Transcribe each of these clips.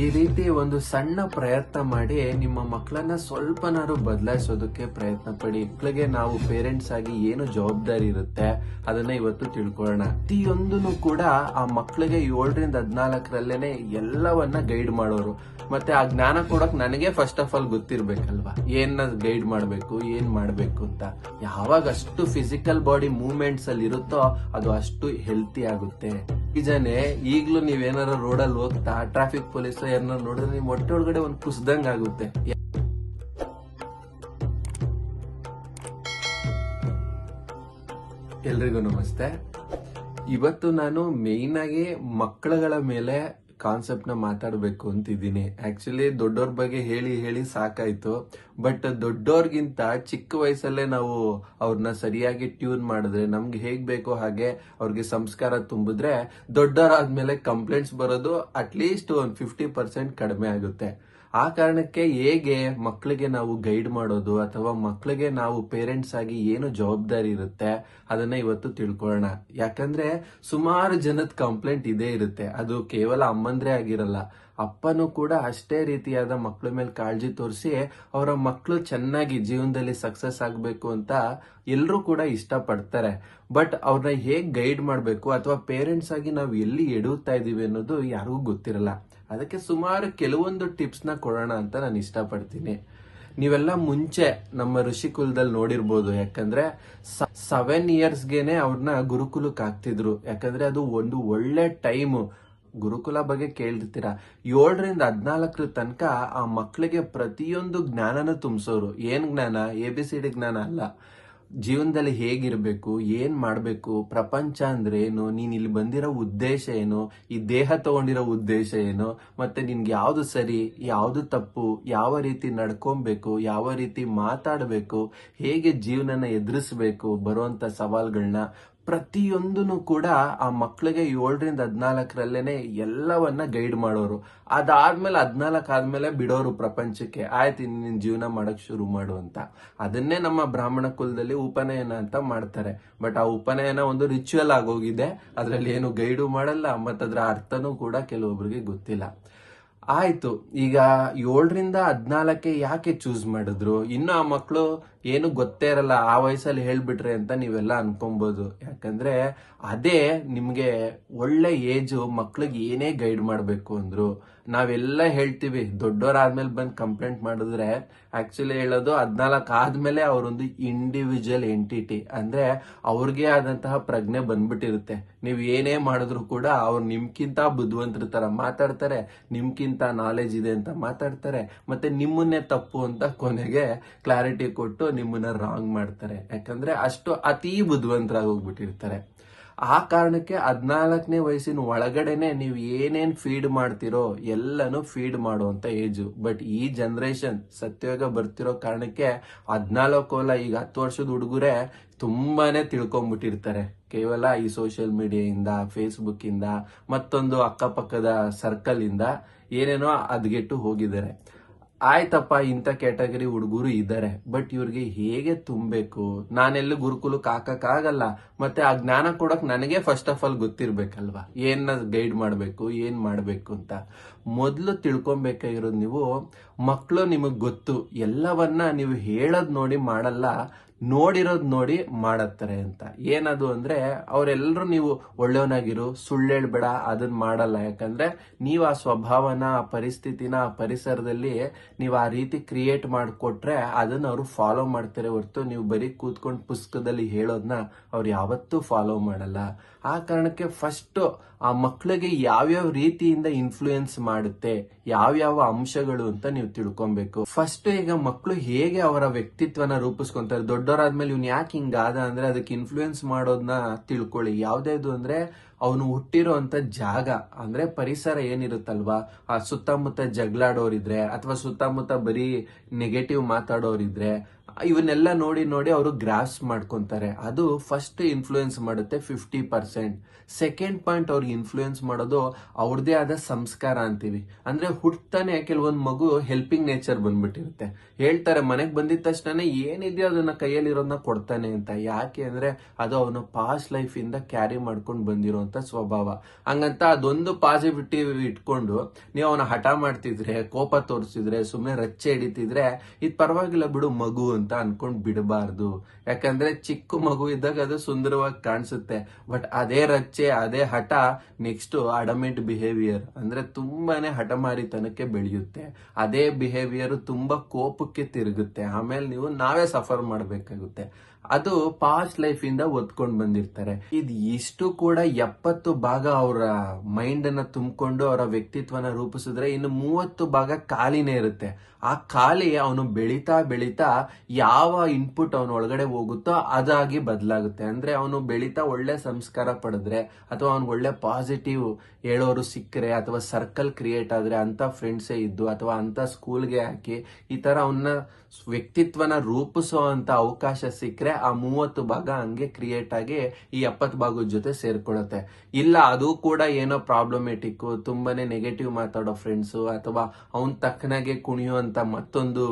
ಈ ರೀತಿ ಒಂದು ಸಣ್ಣ ಪ್ರಯತ್ನ ಮಾಡಿ ನಿಮ್ಮ ಮಕ್ಕಳನ್ನ ಸ್ವಲ್ಪನಾದ್ರು ಬದಲಾಯಿಸೋದಕ್ಕೆ ಪ್ರಯತ್ನ ಪಡಿ. ಮಕ್ಕಳಿಗೆ ನಾವು ಪೇರೆಂಟ್ಸ್ ಆಗಿ ಏನು ಜವಾಬ್ದಾರಿ ಇರುತ್ತೆ ಅದನ್ನ ಇವತ್ತು ತಿಳ್ಕೊಳ್ಳೋಣ. ಪ್ರತಿಯೊಂದೂ ಕೂಡ ಆ ಮಕ್ಕಳಿಗೆ ಏಳರಿಂದ ಹದಿನಾಲ್ಕರಲ್ಲೇನೆ ಎಲ್ಲವನ್ನ ಗೈಡ್ ಮಾಡೋರು. ಮತ್ತೆ ಆ ಜ್ಞಾನ ಕೊಡಕ್ ನನಗೆ ಫಸ್ಟ್ ಆಫ್ ಆಲ್ ಗೊತ್ತಿರ್ಬೇಕಲ್ವಾ? ಏನ್ ಗೈಡ್ ಮಾಡಬೇಕು, ಏನ್ ಮಾಡಬೇಕು ಅಂತ. ಯಾವಾಗ ಅಷ್ಟು ಫಿಸಿಕಲ್ ಬಾಡಿ ಮೂವ್ಮೆಂಟ್ಸ್ ಅಲ್ಲಿ ಇರುತ್ತೋ ಅದು ಅಷ್ಟು ಹೆಲ್ತಿ ಆಗುತ್ತೆ. ನಿಜಾನೇ ಈಗ್ಲೂ ನೀವೇನಾರ ರೋಡಲ್ಲಿ ಹೋಗ್ತಾ ಟ್ರಾಫಿಕ್ ಪೊಲೀಸ್ ಏನಾರ ನೋಡಿದ್ರೆ ನಿಮ್ ಮೊಟ್ಟೆ ಒಳಗಡೆ ಒಂದ್ ಕುಸ್ದಂಗ್ ಆಗುತ್ತೆ. ಎಲ್ರಿಗೂ ನಮಸ್ತೆ. ಇವತ್ತು ನಾನು ಮೇಯ್ನ್ ಆಗಿ ಮಕ್ಕಳುಗಳ ಮೇಲೆ ಕಾನ್ಸೆಪ್ಟ್ನ ಮಾತಾಡಬೇಕು ಅಂತಿದ್ದೀನಿ. ಆ್ಯಕ್ಚುಲಿ ದೊಡ್ಡವ್ರ ಬಗ್ಗೆ ಹೇಳಿ ಹೇಳಿ ಸಾಕಾಯಿತು. ಬಟ್ ದೊಡ್ಡವ್ರಿಗಿಂತ ಚಿಕ್ಕ ವಯಸ್ಸಲ್ಲೇ ನಾವು ಅವ್ರನ್ನ ಸರಿಯಾಗಿ ಟ್ಯೂನ್ ಮಾಡಿದ್ರೆ, ನಮ್ಗೆ ಹೇಗೆ ಬೇಕೋ ಹಾಗೆ ಅವ್ರಿಗೆ ಸಂಸ್ಕಾರ ತುಂಬಿದ್ರೆ ದೊಡ್ಡವರಾದ್ಮೇಲೆ ಕಂಪ್ಲೇಂಟ್ಸ್ ಬರೋದು ಅಟ್ಲೀಸ್ಟ್ ಒಂದು ಫಿಫ್ಟಿ ಪರ್ಸೆಂಟ್ ಕಡಿಮೆ ಆಗುತ್ತೆ. ಆ ಕಾರಣಕ್ಕೆ ಹೇಗೆ ಮಕ್ಕಳಿಗೆ ನಾವು ಗೈಡ್ ಮಾಡೋದು ಅಥವಾ ಮಕ್ಕಳಿಗೆ ನಾವು ಪೇರೆಂಟ್ಸ್ ಆಗಿ ಏನು ಜವಾಬ್ದಾರಿ ಇರುತ್ತೆ, ಅದನ್ನ ಇವತ್ತು ತಿಳ್ಕೊಳ್ಳೋಣ. ಯಾಕಂದ್ರೆ ಸುಮಾರು ಜನದ ಕಂಪ್ಲೇಂಟ್ ಇದೇ ಇರುತ್ತೆ. ಅದು ಕೇವಲ ಅಮ್ಮಂದ್ರೆ ಆಗಿರಲ್ಲ, ಅಪ್ಪನೂ ಕೂಡ ಅಷ್ಟೇ ರೀತಿಯಾದ ಮಕ್ಕಳ ಮೇಲೆ ಕಾಳಜಿ ತೋರಿಸಿ ಅವರ ಮಕ್ಕಳು ಚೆನ್ನಾಗಿ ಜೀವನದಲ್ಲಿ ಸಕ್ಸಸ್ ಆಗಬೇಕು ಅಂತ ಎಲ್ಲರೂ ಕೂಡ ಇಷ್ಟಪಡ್ತಾರೆ. ಬಟ್ ಅವ್ರನ್ನ ಹೇಗೆ ಗೈಡ್ ಮಾಡಬೇಕು ಅಥವಾ ಪೇರೆಂಟ್ಸ್ ಆಗಿ ನಾವು ಎಲ್ಲಿ ಎಡುತ್ತಾ ಇದೀವಿ ಅನ್ನೋದು ಯಾರಿಗೂ ಗೊತ್ತಿರಲ್ಲ. ಅದಕ್ಕೆ ಸುಮಾರು ಕೆಲವೊಂದು ಟಿಪ್ಸ್ನ ಕೊಡೋಣ ಅಂತ ನಾನು ಇಷ್ಟಪಡ್ತೀನಿ. ನೀವೆಲ್ಲ ಮುಂಚೆ ನಮ್ಮ ಋಷಿಕುಲದಲ್ಲಿ ನೋಡಿರ್ಬೋದು, ಯಾಕಂದ್ರೆ ಸೆವೆನ್ ಇಯರ್ಸ್ಗೆನೆ ಅವ್ರನ್ನ ಗುರುಕುಲಕ್ಕೆ ಹಾಕ್ತಿದ್ರು. ಯಾಕಂದ್ರೆ ಅದು ಒಂದು ಒಳ್ಳೆ ಟೈಮು. ಗುರುಕುಲ ಬಗ್ಗೆ ಕೇಳಿರ್ತೀರ ಏಳರಿಂದ ಹದಿನಾಲ್ಕರ ತನಕ ಆ ಮಕ್ಕಳಿಗೆ ಪ್ರತಿಯೊಂದು ಜ್ಞಾನನ ತುಂಬಿಸೋರು. ಏನ್ ಜ್ಞಾನ? ಎ ಬಿ ಸಿ ಡಿ ಜ್ಞಾನ ಅಲ್ಲ. ಜೀವನದಲ್ಲಿ ಹೇಗಿರಬೇಕು, ಏನ್ ಮಾಡಬೇಕು, ಪ್ರಪಂಚ ಅಂದ್ರೆ ಏನು, ನೀನ್ ಇಲ್ಲಿ ಬಂದಿರೋ ಉದ್ದೇಶ ಏನು, ಈ ದೇಹ ತಗೊಂಡಿರೋ ಉದ್ದೇಶ ಏನು, ಮತ್ತೆ ನಿನ್ಗೆ ಯಾವ್ದು ಸರಿ, ಯಾವ್ದು ತಪ್ಪು, ಯಾವ ರೀತಿ ನಡ್ಕೊಬೇಕು, ಯಾವ ರೀತಿ ಮಾತಾಡಬೇಕು, ಹೇಗೆ ಜೀವನನ ಎದುರಿಸ್ಬೇಕು ಬರುವಂತ ಸವಾಲ್ಗಳನ್ನ ಪ್ರತಿಯೊಂದನ್ನು ಕೂಡ ಆ ಮಕ್ಕಳಿಗೆ ಏಳರಿಂದ ಹದಿನಾಲ್ಕರಲ್ಲೇನೆ ಎಲ್ಲವನ್ನ ಗೈಡ್ ಮಾಡೋರು. ಅದಾದ್ಮೇಲೆ ಹದಿನಾಲ್ಕು ಆದ್ಮೇಲೆ ಬಿಡೋರು ಪ್ರಪಂಚಕ್ಕೆ. ಆಯ್ತು, ಇನ್ನು ನಿನ್ ಜೀವನ ಮಾಡಕ್ ಶುರು ಮಾಡು ಅಂತ. ಅದನ್ನೇ ನಮ್ಮ ಬ್ರಾಹ್ಮಣ ಕುಲದಲ್ಲಿ ಉಪನಯನ ಅಂತ ಮಾಡ್ತಾರೆ. ಬಟ್ ಆ ಉಪನಯನ ಒಂದು ರಿಚುವಲ್ ಆಗೋಗಿದೆ. ಅದರಲ್ಲಿ ಏನು ಗೈಡು ಮಾಡಲ್ಲ ಮತ್ತದ್ರ ಅರ್ಥನೂ ಕೂಡ ಕೆಲವೊಬ್ರಿಗೆ ಗೊತ್ತಿಲ್ಲ. ಆಯ್ತು, ಈಗ ಏಳರಿಂದ ಹದಿನಾಲ್ಕೆ ಯಾಕೆ ಚೂಸ್ ಮಾಡಿದ್ರು? ಇನ್ನು ಆ ಮಕ್ಕಳು ಏನು ಗೊತ್ತೇ ಇರಲ್ಲ, ಆ ವಯಸ್ಸಲ್ಲಿ ಹೇಳ್ಬಿಟ್ರೆ ಅಂತ ನೀವೆಲ್ಲ ಅನ್ಕೊಬೋದು. ಯಾಕಂದ್ರೆ ಅದೇ ನಿಮ್ಗೆ ಒಳ್ಳೆ ಏಜು, ಮಕ್ಳಿಗೆ ಏನೇ ಗೈಡ್ ಮಾಡ್ಬೇಕು ಅಂದ್ರು. ನಾವೆಲ್ಲ ಹೇಳ್ತೀವಿ ದೊಡ್ಡವರಾದ್ಮೇಲೆ ಬಂದು ಕಂಪ್ಲೇಂಟ್ ಮಾಡಿದ್ರೆ, ಆಕ್ಚುಲಿ ಹೇಳೋದು ಹದಿನಾಲ್ಕು ಆದ್ಮೇಲೆ ಅವರೊಂದು ಇಂಡಿವಿಜುವಲ್ ಎಂಟಿಟಿ ಅಂದ್ರೆ ಅವ್ರಿಗೆ ಆದಂತಹ ಪ್ರಜ್ಞೆ ಬಂದ್ಬಿಟ್ಟಿರುತ್ತೆ. ನೀವು ಏನೇ ಮಾಡಿದ್ರು ಕೂಡ ಅವ್ರು ನಿಮ್ಗಿಂತ ಬುದ್ಧಿವಂತರ ತರ ಮಾತಾಡ್ತಾರೆ ನಿಮ್ಗಿಂತ ನಾಲೆಜ್ ಇದೆ ಅಂತ ಮಾತಾಡ್ತಾರೆ, ಮತ್ತೆ ನಿಮ್ಮನ್ನೇ ತಪ್ಪು ಅಂತ ಕೊನೆಗೆ ಕ್ಲಾರಿಟಿ ಕೊಟ್ಟು ನಿಮ್ಮನ್ನ ರಾಂಗ್ ಮಾಡ್ತಾರೆ. ಯಾಕಂದ್ರೆ ಅಷ್ಟು ಅತಿ ಬುದ್ಧಿವಂತರಾಗಿ ಹೋಗ್ಬಿಟ್ಟಿರ್ತಾರೆ. ಆ ಕಾರಣಕ್ಕೆ ಹದಿನಾಲ್ಕನೇ ವಯಸ್ಸಿನ ಒಳಗಡೆನೆ ನೀವು ಏನೇನ್ ಫೀಡ್ ಮಾಡ್ತಿರೋ ಎಲ್ಲಾನು ಫೀಡ್ ಮಾಡುವಂತ ಏಜು ಬಟ್ ಈ ಜನರೇಷನ್ ಸತ್ಯವಾಗ ಬರ್ತಿರೋ ಕಾರಣಕ್ಕೆ ಹದಿನಾಲ್ಕು ಅಲ್ಲ, ಈಗ ಹತ್ತು ವರ್ಷದ ಹುಡುಗರೇ ತುಂಬಾನೇ ತಿಳ್ಕೊಂಡ್ಬಿಟ್ಟಿರ್ತಾರೆ ಕೇವಲ ಈ ಸೋಷಿಯಲ್ ಮೀಡಿಯಾಯಿಂದ ಫೇಸ್ಬುಕ್ ಇಂದ, ಮತ್ತೊಂದು ಅಕ್ಕಪಕ್ಕದ ಸರ್ಕಲ್ ಇಂದ ಏನೇನೋ ಅದ್ಗೆಟ್ಟು ಹೋಗಿದ್ದಾರೆ. ಆಯ್ತಪ್ಪ ಇಂಥ ಕ್ಯಾಟಗರಿ ಹುಡುಗರು ಇದ್ದಾರೆ ಬಟ್ ಇವ್ರಿಗೆ ಹೇಗೆ ತುಂಬಬೇಕು? ನಾನೆಲ್ಲ ಗುರುಕುಲಕ್ಕೆ ಹಾಕಕ್ಕಾಗಲ್ಲ ಮತ್ತೆ ಆ ಜ್ಞಾನ ಕೊಡಕ್ ನನಗೆ ಫಸ್ಟ್ ಆಫ್ ಆಲ್ ಗೊತ್ತಿರ್ಬೇಕಲ್ವಾ? ಏನ್ ಗೈಡ್ ಮಾಡಬೇಕು, ಏನ್ ಮಾಡಬೇಕು ಅಂತ? ಮೊದಲು ತಿಳ್ಕೊಬೇಕಾಗಿರೋದು ನೀವು ಮಕ್ಕಳು ನಿಮಗೆ ಗೊತ್ತು, ಎಲ್ಲವನ್ನ ನೀವು ಹೇಳೋದ್ ನೋಡಿ ಮಾಡಲ್ಲ ನೋಡಿರೋದ್ ನೋಡಿ ಮಾಡತ್ತಾರೆ ಅಂತ. ಏನದು ಅಂದ್ರೆ ಅವರೆಲ್ಲರೂ ನೀವು ಒಳ್ಳೆಯವನಾಗಿರು ಸುಳ್ಳು ಹೇಳ್ಬೇಡ ಅದನ್ನ ಮಾಡಲ್ಲ. ಯಾಕಂದ್ರೆ ನೀವು ಆ ಸ್ವಭಾವನ, ಆ ಪರಿಸ್ಥಿತಿನ, ಆ ಪರಿಸರದಲ್ಲಿ ನೀವು ಆ ರೀತಿ ಕ್ರಿಯೇಟ್ ಮಾಡಿಕೊಟ್ರೆ ಅದನ್ನ ಅವರು ಫಾಲೋ ಮಾಡ್ತಾರೆ ಹೊರತು ನೀವು ಬರೀ ಕೂತ್ಕೊಂಡು ಪುಸ್ತಕದಲ್ಲಿ ಹೇಳೋದನ್ನ ಅವ್ರು ಯಾವತ್ತೂ ಫಾಲೋ ಮಾಡಲ್ಲ. ಆ ಕಾರಣಕ್ಕೆ ಫಸ್ಟ್ ಆ ಮಕ್ಕಳಿಗೆ ಯಾವ್ಯಾವ ರೀತಿಯಿಂದ ಇನ್ಫ್ಲೂಯೆನ್ಸ್ ಮಾಡುತ್ತೆ, ಯಾವ್ಯಾವ ಅಂಶಗಳು ಅಂತ ನೀವು ತಿಳ್ಕೊಬೇಕು. ಫಸ್ಟ್ ಈಗ ಮಕ್ಕಳು ಹೇಗೆ ಅವರ ವ್ಯಕ್ತಿತ್ವನ ರೂಪಿಸ್ಕೊಂತಾರೆ, ದೊಡ್ಡವರಾದ್ಮೇಲೆ ಇವ್ನು ಯಾಕೆ ಹಿಂಗಾದ ಅಂದ್ರೆ ಅದಕ್ಕೆ ಇನ್ಫ್ಲೂಯೆನ್ಸ್ ಮಾಡೋದನ್ನ ತಿಳ್ಕೊಳ್ಳಿ. ಯಾವ್ದು ಅಂದ್ರೆ ಅವನು ಹುಟ್ಟಿರೋ ಅಂತ ಜಾಗ, ಅಂದ್ರೆ ಪರಿಸರ ಏನಿರುತ್ತಲ್ವಾ? ಆ ಸುತ್ತಮುತ್ತ ಜಗಳಾಡೋರಿದ್ರೆ ಅಥವಾ ಸುತ್ತಮುತ್ತ ಬರೀ ನೆಗೆಟಿವ್ ಮಾತಾಡೋರಿದ್ರೆ ಇವನ್ನೆಲ್ಲ ನೋಡಿ ನೋಡಿ ಅವರು ಗ್ರಾಸ್ ಮಾಡ್ಕೊಂತಾರೆ. ಅದು ಫಸ್ಟ್ ಇನ್ಫ್ಲೂಯೆನ್ಸ್ ಮಾಡುತ್ತೆ ಫಿಫ್ಟಿ ಪರ್ಸೆಂಟ್ ಸೆಕೆಂಡ್ ಪಾಯಿಂಟ್ ಅವ್ರಿಗೆ ಇನ್ಫ್ಲೂಯೆನ್ಸ್ ಮಾಡೋದು ಅವ್ರದೇ ಆದ ಸಂಸ್ಕಾರ ಅಂತೀವಿ. ಅಂದ್ರೆ ಹುಟ್ತಾನೆ ಕೆಲವೊಂದು ಮಗು ಹೆಲ್ಪಿಂಗ್ ನೇಚರ್ ಬಂದ್ಬಿಟ್ಟಿರುತ್ತೆ. ಹೇಳ್ತಾರೆ, ಮನೆಗೆ ಬಂದಿದ ತಕ್ಷಣ ಏನಿದೆಯೋ ಅದನ್ನ ಕೈಯಲ್ಲಿರೋದನ್ನ ಕೊಡ್ತಾನೆ ಅಂತ. ಯಾಕೆ ಅಂದ್ರೆ ಅದು ಅವನ ಪಾಸ್ಟ್ ಲೈಫ್ ಇಂದ ಕ್ಯಾರಿ ಮಾಡ್ಕೊಂಡು ಬಂದಿರುವಂತ ಸ್ವಭಾವ. ಹಂಗಂತ ಅದೊಂದು ಪಾಸಿಟಿವ್ ಇಟ್ಕೊಂಡು ನೀವು ಅವನ ಹಠ ಮಾಡ್ತಿದ್ರೆ, ಕೋಪ ತೋರಿಸಿದ್ರೆ ಸುಮ್ಮನೆ ರಚ್ಚೆ ಹಿಡಿತಿದ್ರೆ, ಇದು ಪರವಾಗಿಲ್ಲ ಬಿಡು ಮಗು ಅನ್ಕೊಂಡ್ ಬಿಡಬಾರ್ದು. ಯಾಕಂದ್ರೆ ಚಿಕ್ಕ ಮಗು ಇದ್ದಾಗ ಅದು ಸುಂದರವಾಗಿ ಕಾಣಿಸುತ್ತೆ. ಬಟ್ ಅದೇ ರಚ್ಚೆ ಅದೇ ಹಠ ನೆಕ್ಸ್ಟ್ ಅಡಮೆಂಟ್ ಬಿಹೇವಿಯರ್ ಅಂದ್ರೆ ತುಂಬಾನೇ ಹಠಮಾರಿತನಕ್ಕೆ ಬೆಳೆಯುತ್ತೆ. ಅದೇ ಬಿಹೇವಿಯರ್ ತುಂಬಾ ಕೋಪಕ್ಕೆ ತಿರುಗುತ್ತೆ. ಆಮೇಲೆ ನೀವು ನಾವೇ ಸಫರ್ ಮಾಡಬೇಕಾಗುತ್ತೆ. ಅದು ಪಾಸ್ಟ್ ಲೈಫ್ ಇಂದ ಒತ್ಕೊಂಡ್ ಬಂದಿರ್ತಾರೆ. ಇದು ಇಷ್ಟು ಕೂಡ ಎಪ್ಪತ್ತು ಭಾಗ ಅವರ ಮೈಂಡ್ ಅನ್ನ ತುಂಬಿಕೊಂಡು ಅವರ ವ್ಯಕ್ತಿತ್ವನ ರೂಪಿಸಿದ್ರೆ ಇನ್ನು ಮೂವತ್ತು ಭಾಗ ಖಾಲಿನೇ ಇರುತ್ತೆ. ಆ ಖಾಲಿ ಅವನು ಬೆಳೀತಾ ಬೆಳೀತಾ ಯಾವ ಇನ್ಪುಟ್ ಅವನ ಒಳಗಡೆ ಹೋಗುತ್ತೋ ಅದಾಗಿ ಬದಲಾಗುತ್ತೆ. ಅಂದ್ರೆ ಅವನು ಬೆಳೀತಾ ಒಳ್ಳೆ ಸಂಸ್ಕಾರ ಪಡೆದ್ರೆ ಅಥವಾ ಅವ್ನಿಗೆ ಒಳ್ಳೆ ಪಾಸಿಟಿವ್ ಹೇಳೋರು ಸಿಕ್ಕರೆ ಅಥವಾ ಸರ್ಕಲ್ ಕ್ರಿಯೇಟ್ ಆದ್ರೆ ಅಂತ ಫ್ರೆಂಡ್ಸೇ ಇದ್ದು ಅಥವಾ ಅಂತ ಸ್ಕೂಲ್ಗೆ ಹಾಕಿ ಈ ತರ ಅವನ್ನ ವ್ಯಕ್ತಿತ್ವನ ರೂಪಿಸೋ ಅಂತ ಅವಕಾಶ ಸಿಕ್ಕರೆ ಆ ಮೂವತ್ತು ಭಾಗ ಹಂಗೆ ಕ್ರಿಯೇಟ್ ಆಗಿ ಈ ಎಪ್ಪತ್ತು ಭಾಗದ ಜೊತೆ ಸೇರ್ಕೊಳ್ಳುತ್ತೆ. ಇಲ್ಲ, ಅದು ಕೂಡ ಏನೋ ಪ್ರಾಬ್ಲಮೆಟಿಕ್ ತುಂಬಾನೇ ನೆಗೆಟಿವ್ ಮಾತಾಡೋ ಫ್ರೆಂಡ್ಸು ಅಥವಾ ಅವನ್ ತಕ್ಕನಾಗೆ ಕುಣಿಯುವಂತ ಮತ್ತೊಂದು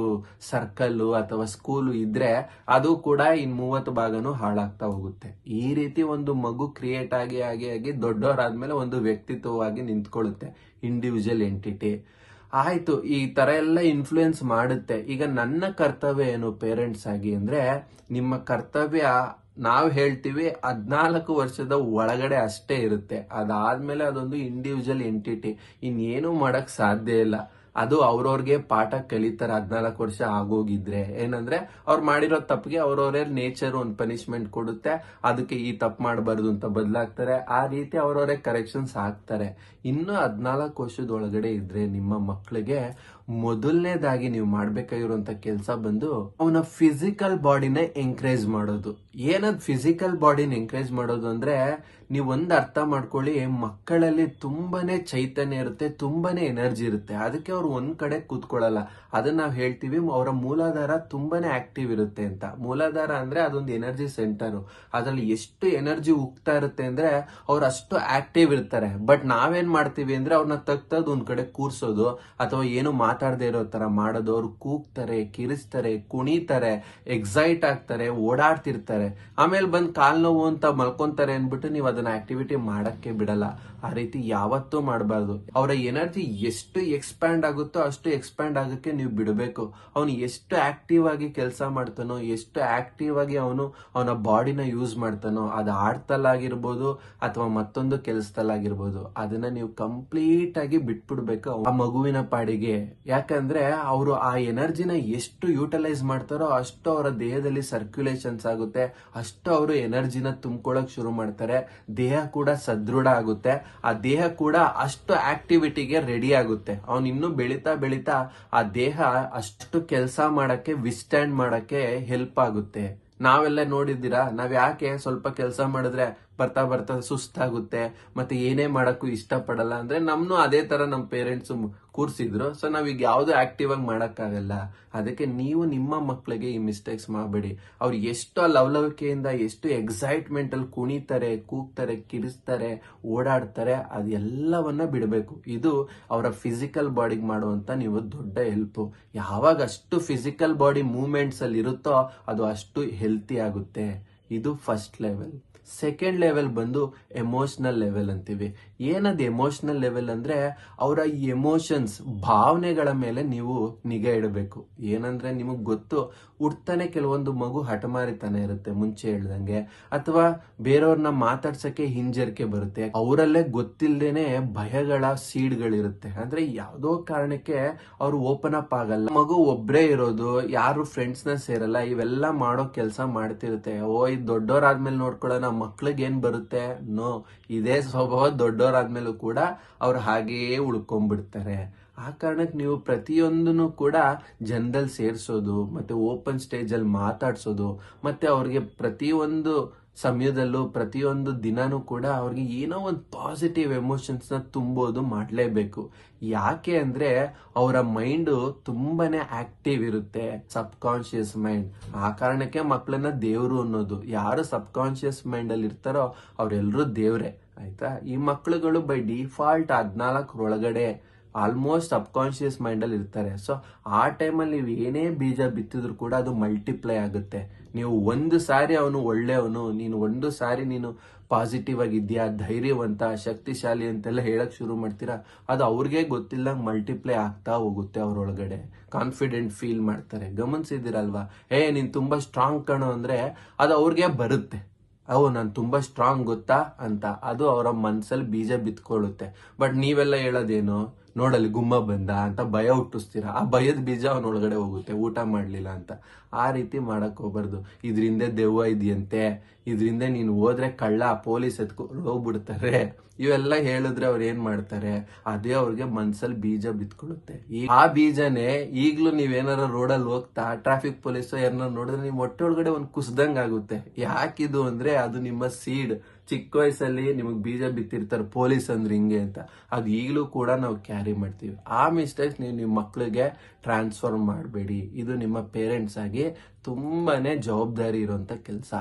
ಸರ್ಕಲ್ ಅಥವಾ ಸ್ಕೂಲು ಇದ್ರೆ ಅದು ಕೂಡ ಇನ್ ಮೂವತ್ತು ಭಾಗನೂ ಹಾಳಾಗ್ತಾ ಹೋಗುತ್ತೆ. ಈ ರೀತಿ ಒಂದು ಮಗು ಕ್ರಿಯೇಟ್ ಆಗಿ ಆಗಿ ಆಗಿ ದೊಡ್ಡವರಾದ್ಮೇಲೆ ಒಂದು ವ್ಯಕ್ತಿತ್ವವಾಗಿ ನಿಂತ್ಕೊಳ್ಳುತ್ತೆ ಇಂಡಿವಿಜುವಲ್ ಎಂಟಿಟಿ ಆಯಿತು, ಈ ತರ ಎಲ್ಲ ಇನ್ಫ್ಲೂಯೆನ್ಸ್ ಮಾಡುತ್ತೆ. ಈಗ ನನ್ನ ಕರ್ತವ್ಯ ಏನು ಪೇರೆಂಟ್ಸ್ ಆಗಿ ಅಂದ್ರೆ ನಿಮ್ಮ ಕರ್ತವ್ಯ ನಾವು ಹೇಳ್ತೀವಿ ಹದಿನಾಲ್ಕು ವರ್ಷದ ಒಳಗಡೆ ಅಷ್ಟೇ ಇರುತ್ತೆ. ಅದಾದಮೇಲೆ ಅದೊಂದು ಇಂಡಿವಿಜುವಲ್ ಎಂಟಿಟಿ ಇನ್ನೇನು ಮಾಡೋಕ್ಕೆ ಸಾಧ್ಯ ಇಲ್ಲ. ಅದು ಅವ್ರವ್ರಿಗೆ ಪಾಠ ಕಲಿತಾರೆ ಹದಿನಾಲ್ಕು ವರ್ಷ ಆಗೋಗಿದ್ರೆ. ಏನಂದ್ರೆ ಅವ್ರು ಮಾಡಿರೋ ತಪ್ಪಿಗೆ ಅವ್ರವ್ರೇ ನೇಚರ್ ಒಂದು ಪನಿಷ್ಮೆಂಟ್ ಕೊಡುತ್ತೆ. ಅದಕ್ಕೆ ಈ ತಪ್ಪು ಮಾಡಬಾರ್ದು ಅಂತ ಬದಲಾಗ್ತಾರೆ. ಆ ರೀತಿ ಅವ್ರವ್ರೇ ಕರೆಕ್ಷನ್ಸ್ ಹಾಕ್ತಾರೆ. ಇನ್ನು ಹದ್ನಾಲ್ಕು ವರ್ಷದ ಒಳಗಡೆ ಇದ್ರೆ ನಿಮ್ಮ ಮಕ್ಕಳಿಗೆ ಮೊದಲನೇದಾಗಿ ನೀವು ಮಾಡ್ಬೇಕಾಗಿರುವಂತ ಕೆಲಸ ಬಂದು ಅವನ ಫಿಸಿಕಲ್ ಬಾಡಿನ ಎಂಕರೇಜ್ ಮಾಡೋದು. ಏನದ್ ಫಿಸಿಕಲ್ ಬಾಡಿನ ಎಂಕರೇಜ್ ಮಾಡೋದು ಅಂದ್ರೆ ನೀವು ಅರ್ಥ ಮಾಡ್ಕೊಳ್ಳಿ, ಮಕ್ಕಳಲ್ಲಿ ತುಂಬಾನೇ ಚೈತನ್ಯ ಇರುತ್ತೆ, ತುಂಬಾನೇ ಎನರ್ಜಿ ಇರುತ್ತೆ. ಅದಕ್ಕೆ ಅವ್ರು ಒಂದ್ ಕಡೆ ಕೂತ್ಕೊಳ್ಳಲ್ಲ. ಅದನ್ನ ನಾವು ಹೇಳ್ತೀವಿ, ಅವರ ಮೂಲಾಧಾರ ತುಂಬಾನೇ ಆಕ್ಟಿವ್ ಇರುತ್ತೆ ಅಂತ. ಮೂಲಾಧಾರ ಅಂದ್ರೆ ಅದೊಂದು ಎನರ್ಜಿ ಸೆಂಟರ್ ಅದ್ರಲ್ಲಿ ಎಷ್ಟು ಎನರ್ಜಿ ಉಗ್ತಾ ಇರುತ್ತೆ ಅಂದ್ರೆ ಅವ್ರು ಅಷ್ಟು ಆಕ್ಟಿವ್ ಇರ್ತಾರೆ. ಬಟ್ ನಾವೇನ್ ಮಾಡ್ತೀವಿ ಅಂದ್ರೆ ಅವ್ರನ್ನ ತಗ್ತದ್ ಒಂದ್ ಕಡೆ ಕೂರ್ಸೋದು, ಅಥವಾ ಏನು ಮಾತಾಡದೆ ಇರೋ ತರ ಮಾಡೋದವ್ರು ಕೂಗ್ತಾರೆ, ಕಿರಿಸ್ತಾರೆ, ಕುಣಿತಾರೆ ಎಕ್ಸೈಟ್ ಆಗ್ತಾರೆ, ಓಡಾಡ್ತಿರ್ತಾರೆ. ಆಮೇಲೆ ಬಂದು ಕಾಲು ನೋವು ಅಂತ ಮಲ್ಕೊಂತಾರೆ ಅಂದ್ಬಿಟ್ಟು ನೀವು ಅದನ್ನ ಆಕ್ಟಿವಿಟಿ ಮಾಡಕ್ಕೆ ಬಿಡಲ್ಲ. ಆ ರೀತಿ ಯಾವತ್ತೂ ಮಾಡಬಾರ್ದು. ಅವರ ಎನರ್ಜಿ ಎಷ್ಟು ಎಕ್ಸ್ಪ್ಯಾಂಡ್ ಆಗುತ್ತೋ ಅಷ್ಟು ಎಕ್ಸ್ಪ್ಯಾಂಡ್ ಆಗಕ್ಕೆ ನೀವು ಬಿಡಬೇಕು. ಅವನು ಎಷ್ಟು ಆಕ್ಟಿವ್ ಆಗಿ ಕೆಲಸ ಮಾಡ್ತಾನೋ, ಎಷ್ಟು ಆಕ್ಟಿವ್ ಆಗಿ ಅವನು ಅವನ ಬಾಡಿನ ಯೂಸ್ ಮಾಡ್ತಾನೋ, ಅದು ಆಡ್ತಲ್ಲಾಗಿರ್ಬೋದು ಅಥವಾ ಮತ್ತೊಂದು ಕೆಲಸದಲ್ಲಾಗಿರ್ಬೋದು, ಅದನ್ನ ನೀವು ಕಂಪ್ಲೀಟ್ ಆಗಿ ಬಿಟ್ಬಿಡ್ಬೇಕು ಆ ಮಗುವಿನ ಪಾಡಿಗೆ. ಯಾಕಂದ್ರೆ ಅವರು ಆ ಎನರ್ಜಿನ ಎಷ್ಟು ಯೂಟಿಲೈಸ್ ಮಾಡ್ತಾರೋ ಅಷ್ಟು ಅವರ ದೇಹದಲ್ಲಿ ಸರ್ಕ್ಯುಲೇಷನ್ಸ್ ಆಗುತ್ತೆ, ಅಷ್ಟು ಅವರು ಎನರ್ಜಿನ ತುಂಬ್ಕೊಳಕ್ ಶುರು ಮಾಡ್ತಾರೆ, ದೇಹ ಕೂಡ ಸದೃಢ ಆಗುತ್ತೆ. ಆ ದೇಹ ಕೂಡ ಅಷ್ಟು ಆಕ್ಟಿವಿಟಿಗೆ ರೆಡಿ ಆಗುತ್ತೆ. ಅವನ್ ಇನ್ನೂ ಬೆಳೀತಾ ಬೆಳೀತಾ ಆ ದೇಹ ಅಷ್ಟು ಕೆಲಸ ಮಾಡಕ್ಕೆ ವಿಸ್ಟ್ಯಾಂಡ್ ಮಾಡಕ್ಕೆ ಹೆಲ್ಪ್ ಆಗುತ್ತೆ. ನಾವೆಲ್ಲ ನೋಡಿದ್ದೀರಾ ನಾವ್ ಯಾಕೆ ಸ್ವಲ್ಪ ಕೆಲಸ ಮಾಡಿದ್ರೆ ಬರ್ತಾ ಬರ್ತಾ ಸುಸ್ತಾಗುತ್ತೆ, ಮತ್ತೆ ಏನೇ ಮಾಡಕ್ಕೂ ಇಷ್ಟಪಡಲ್ಲ. ಅಂದ್ರೆ ನಮ್ನು ಅದೇ ತರ ನಮ್ಮ ಪೇರೆಂಟ್ಸ್ ಕೂರಿಸಿದ್ರು. ಸೊ ನಾವೀಗ ಯಾವುದು ಆಕ್ಟಿವ್ ಆಗಿ ಮಾಡೋಕ್ಕಾಗಲ್ಲ. ಅದಕ್ಕೆ ನೀವು ನಿಮ್ಮ ಮಕ್ಕಳಿಗೆ ಈ ಮಿಸ್ಟೇಕ್ಸ್ ಮಾಡಬೇಡಿ. ಅವ್ರು ಎಷ್ಟು ಲವಲವಿಕೆಯಿಂದ, ಎಷ್ಟು ಎಕ್ಸೈಟ್ಮೆಂಟ್ ಅಲ್ಲಿ ಕುಣಿತಾರೆ, ಕೂಗ್ತಾರೆ, ಕಿರಿಸ್ತಾರೆ, ಓಡಾಡ್ತಾರೆ, ಅದೆಲ್ಲವನ್ನ ಬಿಡಬೇಕು. ಇದು ಅವರ ಫಿಸಿಕಲ್ ಬಾಡಿಗೆ ಮಾಡುವಂತ ನೀವು ದೊಡ್ಡ ಹೆಲ್ಪ್ ಯಾವಾಗ ಅಷ್ಟು ಫಿಸಿಕಲ್ ಬಾಡಿ ಮೂವ್ಮೆಂಟ್ಸ್ ಅಲ್ಲಿ ಇರುತ್ತೋ ಅದು ಅಷ್ಟು ಹೆಲ್ತಿ ಆಗುತ್ತೆ. ಇದು ಫಸ್ಟ್ ಲೆವೆಲ್ ಸೆಕೆಂಡ್ ಲೆವೆಲ್ ಬಂದು ಎಮೋಷನಲ್ ಲೆವೆಲ್ ಅಂತೀವಿ. ಏನದು ಎಮೋಷನಲ್ ಲೆವೆಲ್ ಅಂದ್ರೆ ಅವರ ಎಮೋಷನ್ಸ್ ಭಾವನೆಗಳ ಮೇಲೆ ನೀವು ನಿಗಾ ಇಡಬೇಕು. ಏನಂದ್ರೆ ನಿಮಗೆ ಗೊತ್ತು, ಹುಡ್ತಾನೆ ಕೆಲವೊಂದು ಮಗು ಹಠಮಾರಿತಾನೆ ಇರುತ್ತೆ ಮುಂಚೆ ಹೇಳ್ದಂಗೆ. ಅಥವಾ ಬೇರೆಯವ್ರನ್ನ ಮಾತಾಡ್ಸಕ್ಕೆ ಹಿಂಜರಿಕೆ ಬರುತ್ತೆ. ಅವರಲ್ಲೇ ಗೊತ್ತಿಲ್ಲದೇನೆ ಭಯಗಳ ಸೀಡ್ಗಳಿರುತ್ತೆ. ಅಂದ್ರೆ ಯಾವುದೋ ಕಾರಣಕ್ಕೆ ಅವ್ರು ಓಪನ್ ಅಪ್ ಆಗಲ್ಲ. ಮಗು ಒಬ್ರೇ ಇರೋದು, ಯಾರು ಫ್ರೆಂಡ್ಸ್ನ ಸೇರಲ್ಲ, ಇವೆಲ್ಲ ಮಾಡೋ ಕೆಲಸ ಮಾಡ್ತಿರುತ್ತೆ. ಓ ದೊಡ್ಡವರಾದ್ಮೇಲೆ ನೋಡ್ಕೊಳ್ಳೋಣ ಮಕ್ಳಿಗೆ ಏನ್ ಬರುತ್ತೆ? ನೋ. ಇದೇ ಸ್ವಭಾವ ದೊಡ್ಡವರಾದ್ಮೇಲೂ ಕೂಡ ಅವ್ರು ಹಾಗೆಯೇ ಉಳ್ಕೊಂಡ್ಬಿಡ್ತಾರೆ. ಆ ಕಾರಣಕ್ಕೆ ನೀವು ಪ್ರತಿಯೊಂದನ್ನು ಕೂಡ ಜನದಲ್ಲಿ ಸೇರಿಸೋದು, ಮತ್ತೆ ಓಪನ್ ಸ್ಟೇಜಲ್ಲಿ ಮಾತಾಡಿಸೋದು ಮಾತಾಡ್ಸೋದು, ಮತ್ತೆ ಅವ್ರಿಗೆ ಪ್ರತಿಯೊಂದು ಸಮಯದಲ್ಲೂ ಪ್ರತಿಯೊಂದು ದಿನಾನೂ ಕೂಡ ಅವ್ರಿಗೆ ಏನೋ ಒಂದು ಪಾಸಿಟಿವ್ ಎಮೋಷನ್ಸ್ನ ತುಂಬೋದು ಮಾಡಲೇಬೇಕು. ಯಾಕೆ ಅಂದರೆ ಅವರ ಮೈಂಡು ತುಂಬಾನೇ ಆಕ್ಟಿವ್ ಇರುತ್ತೆ. ಸಬ್ ಕಾನ್ಶಿಯಸ್ ಮೈಂಡ್ ಆ ಕಾರಣಕ್ಕೆ ಮಕ್ಕಳನ್ನ ದೇವರು ಅನ್ನೋದು. ಯಾರು ಸಬ್ ಕಾನ್ಶಿಯಸ್ ಮೈಂಡಲ್ಲಿ ಇರ್ತಾರೋ ಅವರೆಲ್ಲರೂ ದೇವ್ರೆ. ಆಯ್ತಾ? ಈ ಮಕ್ಕಳುಗಳು ಬೈ ಡಿಫಾಲ್ಟ್ ಹದಿನಾಲ್ಕರೊಳಗಡೆ ಆಲ್ಮೋಸ್ಟ್ ಸಬ್ ಕಾನ್ಶಿಯಸ್ ಮೈಂಡಲ್ಲಿ ಇರ್ತಾರೆ. ಸೊ ಆ ಟೈಮಲ್ಲಿ ನೀವು ಏನೇ ಬೀಜ ಬಿತ್ತಿದ್ರು ಕೂಡ ಅದು ಮಲ್ಟಿಪ್ಲೈ ಆಗುತ್ತೆ. ನೀವು ಒಂದು ಸಾರಿ ಅವನು ಒಳ್ಳೆಯವನು, ನೀನು ಒಂದು ಸಾರಿ ನೀನು ಪಾಸಿಟಿವ್ ಆಗಿದ್ಯಾ ಧೈರ್ಯವಂತ, ಶಕ್ತಿಶಾಲಿ ಅಂತೆಲ್ಲ ಹೇಳಕ್ ಶುರು ಮಾಡ್ತೀರಾ? ಅದು ಅವ್ರಿಗೆ ಗೊತ್ತಿಲ್ಲ ಮಲ್ಟಿಪ್ಲೈ ಆಗ್ತಾ ಹೋಗುತ್ತೆ ಅವ್ರೊಳಗಡೆ. ಕಾನ್ಫಿಡೆಂಟ್ ಫೀಲ್ ಮಾಡ್ತಾರೆ. ಗಮನಿಸಿದಿರಲ್ವಾ ಏ, ನೀನು ತುಂಬಾ ಸ್ಟ್ರಾಂಗ್ ಕಣೋ ಅಂದ್ರೆ ಅದು ಅವ್ರಿಗೆ ಬರುತ್ತೆ. ಅವು ನಾನು ತುಂಬಾ ಸ್ಟ್ರಾಂಗ್ ಗೊತ್ತಾ ಅಂತ. ಅದು ಅವರ ಮನಸ್ಸಲ್ಲಿ ಬೀಜ ಬಿತ್ಕೊಳ್ಳುತ್ತೆ. ಬಟ್ ನೀವೆಲ್ಲ ಹೇಳೋದೇನು? ನೋಡಲ್ಲಿ ಗುಮ್ಮ ಬಂದ ಅಂತ ಭಯ ಹುಟ್ಟಿಸ್ತೀರ? ಆ ಭಯದ ಬೀಜ ಅವನೊಳಗಡೆ ಹೋಗುತ್ತೆ, ಊಟ ಮಾಡ್ಲಿಲ್ಲ ಅಂತ. ಆ ರೀತಿ ಮಾಡಕ್ ಹೋಗ್ಬಾರ್ದು. ಇದ್ರಿಂದ ದೆವ್ವ ಇದೆಯಂತೆ. ಇದ್ರಿಂದ ನೀನು ಹೋದ್ರೆ ಕಳ್ಳ, ಪೊಲೀಸ್ ಎತ್ಕೊಂಡು ಹೋಗ್ಬಿಡ್ತಾರೆ. ಇವೆಲ್ಲ ಹೇಳಿದ್ರೆ ಅವ್ರು ಏನ್ ಮಾಡ್ತಾರೆ? ಅದೇ ಅವ್ರಿಗೆ ಮನ್ಸಲ್ಲಿ ಬೀಜ ಬಿತ್ಕೊಳ್ಳುತ್ತೆ ಈ ಆ ಬೀಜನೇ ಈಗ್ಲೂ ನೀವೇನಾರ ರೋಡಲ್ಲಿ ಹೋಗ್ತಾ, ಟ್ರಾಫಿಕ್ ಪೊಲೀಸ್ ಏನಾರ ನೋಡಿದ್ರೆ ನಿಮ್ ಹೊಟ್ಟೆ ಒಳಗಡೆ ಒಂದ್ ಕುಸ್ದಂಗ್ ಆಗುತ್ತೆ. ಯಾಕಿದು ಅಂದ್ರೆ ಅದು ನಿಮ್ಮ ಸೀಡ್. ಚಿಕ್ಕ ವಯಸ್ಸಲ್ಲಿ ನಿಮಗೆ ಬೀಜ ಬಿತ್ತಿರ್ತಾರೆ ಪೊಲೀಸ್ ಅಂದ್ರೆ ಹಿಂಗೆ ಅಂತ. ಅದು ಈಗಲೂ ಕೂಡ ನಾವು ಕ್ಯಾರಿ ಮಾಡ್ತೀವಿ. ಆ ಮಿಸ್ಟೇಕ್ಸ್ ನೀವು ನಿಮ್ಮ ಮಕ್ಕಳಿಗೆ ಟ್ರಾನ್ಸ್ಫರ್ ಮಾಡಬೇಡಿ. ಇದು ನಿಮ್ಮ ಪೇರೆಂಟ್ಸ್ ಆಗಿ ತುಂಬಾನೇ ಜವಾಬ್ದಾರಿ ಇರುವಂತ ಕೆಲಸ.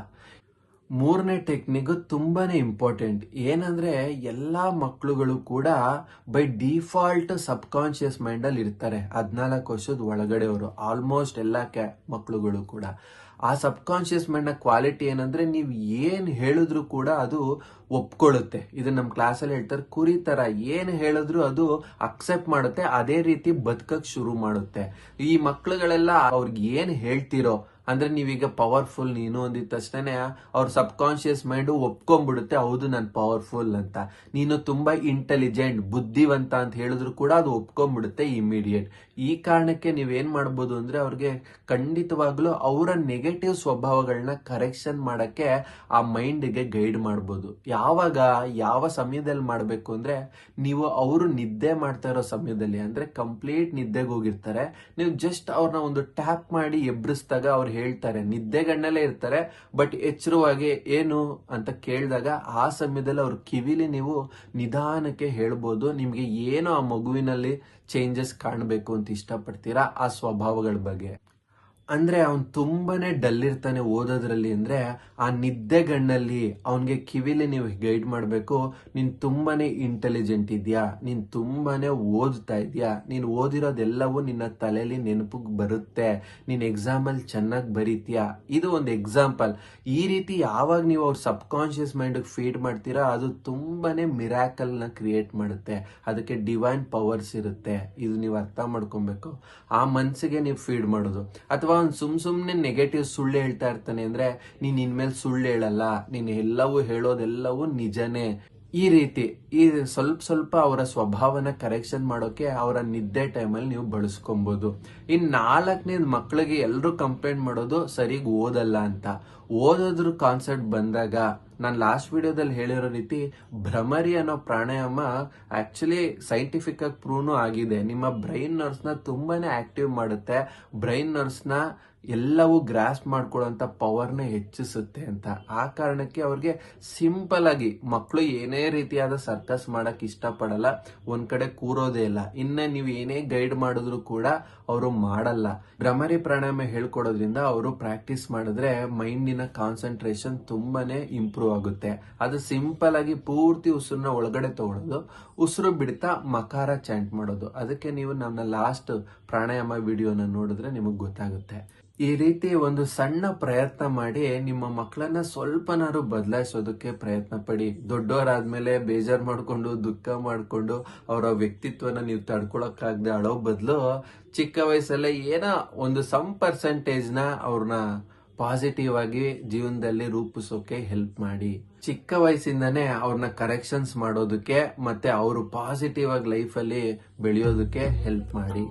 ಮೂರನೇ ಟೆಕ್ನಿಕ್ ತುಂಬಾನೇ ಇಂಪಾರ್ಟೆಂಟ್ ಏನಂದ್ರೆ ಎಲ್ಲಾ ಮಕ್ಕಳುಗಳು ಕೂಡ by default subconscious mind ಅಲ್ಲಿ ಇರ್ತಾರೆ. ಹದ್ನಾಲ್ಕು ವರ್ಷದ ಒಳಗಡೆಯವರು ಆಲ್ಮೋಸ್ಟ್ ಎಲ್ಲಾ ಕ್ಯಾ ಮಕ್ಕಳುಗಳು ಕೂಡ. ಆ ಸಬ್ ಮೈಂಡ್ನ ಕ್ವಾಲಿಟಿ ಏನಂದ್ರೆ ನೀವು ಏನ್ ಹೇಳಿದ್ರು ಕೂಡ ಅದು ಒಪ್ಕೊಳ್ಳುತ್ತೆ. ಇದು ನಮ್ಮ ಕ್ಲಾಸಲ್ಲಿ ಹೇಳ್ತಾರೆ, ಕುರಿ ತರ ಏನ್ ಹೇಳಿದ್ರು ಅದು ಅಕ್ಸೆಪ್ಟ್ ಮಾಡುತ್ತೆ, ಅದೇ ರೀತಿ ಬದುಕಕ್ ಶುರು ಮಾಡುತ್ತೆ. ಈ ಮಕ್ಳುಗಳೆಲ್ಲ ಅವ್ರಿಗೆ ಏನ್ ಹೇಳ್ತಿರೋ ಅಂದ್ರೆ ನೀವೀಗ ಪವರ್ಫುಲ್ ನೀನು ಅಂದಿದ ತಕ್ಷಣ ಅವ್ರ ಸಬ್ ಕಾನ್ಶಿಯಸ್ ಮೈಂಡ್ ಒಪ್ಕೊಂಡ್ಬಿಡುತ್ತೆ, ಹೌದು ನಾನು ಪವರ್ಫುಲ್ ಅಂತ. ನೀನು ತುಂಬಾ ಇಂಟೆಲಿಜೆಂಟ್ ಬುದ್ಧಿವಂತ ಅಂತ ಹೇಳಿದ್ರು ಕೂಡ ಅದು ಒಪ್ಕೊಂಡ್ಬಿಡುತ್ತೆ ಇಮಿಡಿಯೇಟ್ ಈ ಕಾರಣಕ್ಕೆ ನೀವೇನ್ ಮಾಡ್ಬೋದು ಅಂದ್ರೆ ಅವ್ರಿಗೆ ಖಂಡಿತವಾಗ್ಲೂ ಅವರ ನೆಗೆಟಿವ್ ಸ್ವಭಾವಗಳನ್ನ ಕರೆಕ್ಷನ್ ಮಾಡಕ್ಕೆ ಆ ಮೈಂಡ್ಗೆ ಗೈಡ್ ಮಾಡ್ಬೋದು. ಯಾವಾಗ, ಯಾವ ಸಮಯದಲ್ಲಿ ಮಾಡಬೇಕು ಅಂದ್ರೆ ನೀವು ಅವರು ನಿದ್ದೆ ಮಾಡ್ತಾ ಇರೋ ಸಮಯದಲ್ಲಿ, ಅಂದ್ರೆ ಕಂಪ್ಲೀಟ್ ನಿದ್ದೆಗೆ ಹೋಗಿರ್ತಾರೆ. ನೀವು ಜಸ್ಟ್ ಅವ್ರನ್ನ ಒಂದು ಟ್ಯಾಪ್ ಮಾಡಿ ಎಬ್ರಿಸಿದಾಗ ಅವ್ರು ಹೇಳ್ತಾರೆ ನಿದ್ದೆಗಣ್ಣಲ್ಲೇ ಇರ್ತಾರೆ ಬಟ್ ಎಚ್ಚರವಾಗಿ ಏನು ಅಂತ ಕೇಳಿದಾಗ ಆ ಸಮಯದಲ್ಲಿ ಅವ್ರ ಕಿವಿಲಿ ನೀವು ನಿಧಾನಕ್ಕೆ ಹೇಳ್ಬೋದು, ನಿಮ್ಗೆ ಏನು ಆ ಮಗುವಿನಲ್ಲಿ ಚೇಂಜಸ್ ಕಾಣಬೇಕು ಅಂತ ಇಷ್ಟಪಡ್ತೀರಾ? ಆ ಸ್ವಭಾವಗಳ ಬಗ್ಗೆ. ಅಂದ್ರೆ ಅವನ್ ತುಂಬಾನೇ ಡಲ್ ಇರ್ತಾನೆ ಓದೋದ್ರಲ್ಲಿ ಅಂದ್ರೆ ಆ ನಿದ್ದೆಗಣ್ಣಲ್ಲಿ ಅವನ್ಗೆ ಕಿವಿಲಿ ನೀವು ಗೈಡ್ ಮಾಡ್ಬೇಕು, ನೀನ್ ತುಂಬಾನೇ ಇಂಟೆಲಿಜೆಂಟ್ ಇದೆಯಾ, ನೀನ್ ತುಂಬಾನೇ ಓದ್ತಾ ಇದೆಯಾ, ನೀನ್ ಓದಿರೋದೆಲ್ಲವೂ ನಿನ್ನ ತಲೆಯಲ್ಲಿ ನೆನಪಿಗೆ ಬರುತ್ತೆ, ನೀನ್ ಎಕ್ಸಾಮ್ ಅಲ್ಲಿ ಚೆನ್ನಾಗಿ ಬರೀತೀಯಾ? ಇದು ಒಂದು ಎಕ್ಸಾಂಪಲ್ ಈ ರೀತಿ ಯಾವಾಗ ನೀವು ಅವ್ರ ಸಬ್ ಕಾನ್ಶಿಯಸ್ ಮೈಂಡ್ ಫೀಡ್ ಮಾಡ್ತೀರಾ, ಅದು ತುಂಬಾನೇ ಮಿರಾಕಲ್ನ ಕ್ರಿಯೇಟ್ ಮಾಡುತ್ತೆ. ಅದಕ್ಕೆ ಡಿವೈನ್ ಪವರ್ಸ್ ಇರುತ್ತೆ. ಇದು ನೀವು ಅರ್ಥ ಮಾಡ್ಕೊಬೇಕು. ಆ ಮನ್ಸಿಗೆ ನೀವು ಫೀಡ್ ಮಾಡೋದು. ಅಥವಾ ಅವ್ನು ಸುಮ್ ಸುಮ್ನೆ ನೆಗೆಟಿವ್ ಸುಳ್ಳು ಹೇಳ್ತಾ ಇರ್ತಾನೆ ಅಂದ್ರೆ ನೀನ್ ಇನ್ಮೇಲೆ ಸುಳ್ಳು ಹೇಳಲ್ಲ, ನೀನ್ ಎಲ್ಲವೂ ಹೇಳೋದೆಲ್ಲವೂ ನಿಜನೇ. ಈ ರೀತಿ, ಈ ಸ್ವಲ್ಪ ಸ್ವಲ್ಪ ಅವರ ಸ್ವಭಾವನ ಕರೆಕ್ಷನ್ ಮಾಡೋಕೆ ಅವರ ನಿದ್ದೆ ಟೈಮಲ್ಲಿ ನೀವು ಬಳಸ್ಕೊಬಹುದು ಇನ್ ನಾಲ್ಕನೇ ಮಕ್ಕಳಿಗೆ ಎಲ್ಲರೂ ಕಂಪ್ಲೇಂಟ್ ಮಾಡೋದು ಸರಿಗ್ ಓದಲ್ಲ ಅಂತ. ಓದೋದ್ರ ಕಾನ್ಸೆಪ್ಟ್ ಬಂದಾಗ, ನಾನು ಲಾಸ್ಟ್ ವಿಡಿಯೋದಲ್ಲಿ ಹೇಳಿರೋ ರೀತಿ, ಭ್ರಮರಿ ಅನ್ನೋ ಪ್ರಾಣಾಯಾಮ ಆಕ್ಚುಲಿ ಸೈಂಟಿಫಿಕ್ ಆಗಿ ಪ್ರೂವ್ನು ಆಗಿದೆ. ನಿಮ್ಮ ಬ್ರೈನ್ ನರ್ಸ್ನ ತುಂಬಾನೇ ಆಕ್ಟಿವ್ ಮಾಡುತ್ತೆ. ಬ್ರೈನ್ ನರ್ಸ್ನ ಎಲ್ಲವೂ ಗ್ರಾಸ್ ಮಾಡ್ಕೊಳ್ಳೋಂಥ ಪವರ್ನ ಹೆಚ್ಚಿಸುತ್ತೆ ಅಂತ. ಆ ಕಾರಣಕ್ಕೆ ಅವ್ರಿಗೆ ಸಿಂಪಲ್ ಆಗಿ ಮಕ್ಕಳು ಏನೇ ರೀತಿಯಾದ ಸರ್ಕಸ್ ಮಾಡಕ್ ಇಷ್ಟಪಡಲ್ಲ, ಒಂದ್ ಕಡೆ ಕೂರೋದೇ ಇಲ್ಲ. ಇನ್ನ ನೀವು ಏನೇ ಗೈಡ್ ಮಾಡಿದ್ರು ಕೂಡ ಅವರು ಮಾಡಲ್ಲ. ಭ್ರಮರಿ ಪ್ರಾಣಾಯಾಮ ಹೇಳ್ಕೊಡೋದ್ರಿಂದ ಅವರು ಪ್ರಾಕ್ಟೀಸ್ ಮಾಡಿದ್ರೆ ಮೈಂಡಿನ ಕಾನ್ಸಂಟ್ರೇಷನ್ ತುಂಬಾನೇ ಇಂಪ್ರೂವ್ ಆಗುತ್ತೆ. ಅದು ಸಿಂಪಲ್ ಆಗಿ ಪೂರ್ತಿ ಉಸಿರನ್ನ ಒಳಗಡೆ ತಗೊಳ್ಳೋದು ಉಸಿರು ಬಿಡ್ತಾ ಮಕಾರ ಚಾಂಟ್ ಮಾಡೋದು. ಅದಕ್ಕೆ ನೀವು ನನ್ನ ಲಾಸ್ಟ್ ಪ್ರಾಣಾಯಾಮ ವಿಡಿಯೋನ ನೋಡಿದ್ರೆ ನಿಮಗೆ ಗೊತ್ತಾಗುತ್ತೆ. ಈ ರೀತಿ ಒಂದು ಸಣ್ಣ ಪ್ರಯತ್ನ ಮಾಡಿ ನಿಮ್ಮ ಮಕ್ಕಳನ್ನ ಸ್ವಲ್ಪನಾದ್ರು ಬದಲಾಯಿಸೋದಕ್ಕೆ ಪ್ರಯತ್ನ ಪಡಿ. ದೊಡ್ಡವರಾದ್ಮೇಲೆ ಬೇಜಾರ್ ಮಾಡ್ಕೊಂಡು, ದುಃಖ ಮಾಡ್ಕೊಂಡು, ಅವರ ವ್ಯಕ್ತಿತ್ವನ ನೀವು ತಡ್ಕೊಳಕ್ಕಾಗದೆ ಅಳೋ ಬದಲು ಚಿಕ್ಕ ವಯಸ್ಸಲ್ಲೇ ಏನೋ ಒಂದು ಸಮ್ ಪರ್ಸೆಂಟೇಜ್ನ ಅವ್ರನ್ನ ಪಾಸಿಟಿವ್ ಆಗಿ ಜೀವನದಲ್ಲಿ ರೂಪಿಸೋಕೆ ಹೆಲ್ಪ್ ಮಾಡಿ. ಚಿಕ್ಕ ವಯಸ್ಸಿಂದಾನೆ ಅವ್ರನ್ನ ಕರೆಕ್ಷನ್ಸ್ ಮಾಡೋದಕ್ಕೆ ಮತ್ತೆ ಅವರು ಪಾಸಿಟಿವ್ ಆಗಿ ಲೈಫಲ್ಲಿ ಬೆಳೆಯೋದಕ್ಕೆ ಹೆಲ್ಪ್ ಮಾಡಿ.